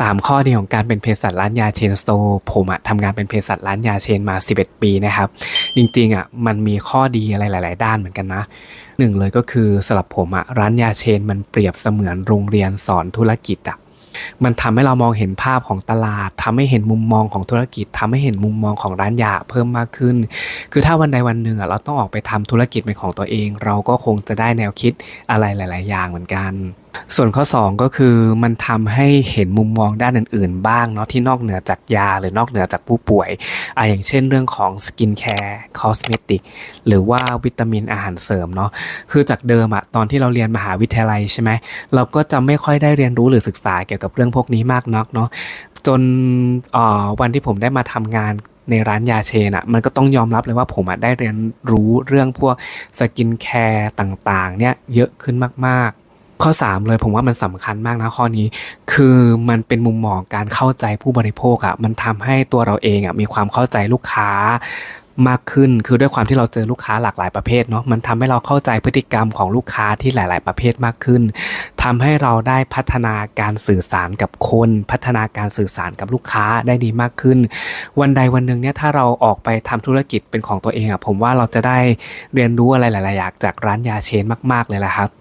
3 ข้อดีของการเป็นเภสัชร้านยาเชนสโตร์ผมอะทำงานเป็นเภสัชร้านยาเชนมา 11 ปีนะครับ จริงๆอะมันมีข้อดีอะไรหลาย ๆ ด้านเหมือนกันนะหนึ่งเลยก็คือสำหรับผมอะร้านยาเชนมันเปรียบเสมือนโรงเรียนสอนธุรกิจอะ มันทำให้เรามองเห็นภาพของตลาดทำให้เห็นมุมมองของธุรกิจทำให้เห็นมุมมองของร้านยาเพิ่มมากขึ้น คือถ้าวันใดวันหนึ่งอะเราต้องออกไปทำธุรกิจเป็นของตัวเอง เราก็คงจะได้แนวคิดอะไรหลาย ๆ อย่างเหมือนกันส่วนข้อ 2 ก็คือมันทำให้เห็นมุมมองด้านอื่น ๆ บ้างเนาะที่นอกเหนือจากยาหรือนอกเหนือจากผู้ป่วยอะอย่างเช่นเรื่องของสกินแคร์คอสเมติกหรือว่าวิตามินอาหารเสริมเนาะคือจากเดิมอะตอนที่เราเรียนมหาวิทยาลัยใช่ไหมเราก็จะไม่ค่อยได้เรียนรู้หรือศึกษาเกี่ยวกับเรื่องพวกนี้มากนักเนาะจนวันที่ผมได้มาทำงานในร้านยาเชนอะมันก็ต้องยอมรับเลยว่าผมอะได้เรียนรู้เรื่องพวกสกินแคร์ต่างๆ เนี่ยเยอะขึ้นมากๆ ข้อ 3 เลยผมว่ามันสำคัญมากนะข้อนี้ คือมันเป็นมุมมองการเข้าใจผู้บริโภคอะมันทำให้ตัวเราเองอะมีความเข้าใจลูกค้า มากขึ้น คือด้วยความที่เราเจอลูกค้าหลากหลายประเภทเนาะมันทำให้เราเข้าใจพฤติกรรมของลูกค้าที่หลาย ๆ ประเภทมากขึ้นทำให้เราได้พัฒนาการสื่อสารกับคน พัฒนาการสื่อสารกับลูกค้าได้ดีมากขึ้น วันใดวันหนึ่งเนี่ยถ้าเราออกไปทำธุรกิจเป็นของตัวเองอะผมว่าเราจะได้เรียนรู้อะไรหลาย ๆ อย่างจากร้านยาเชนมาก ๆ เลยละครับ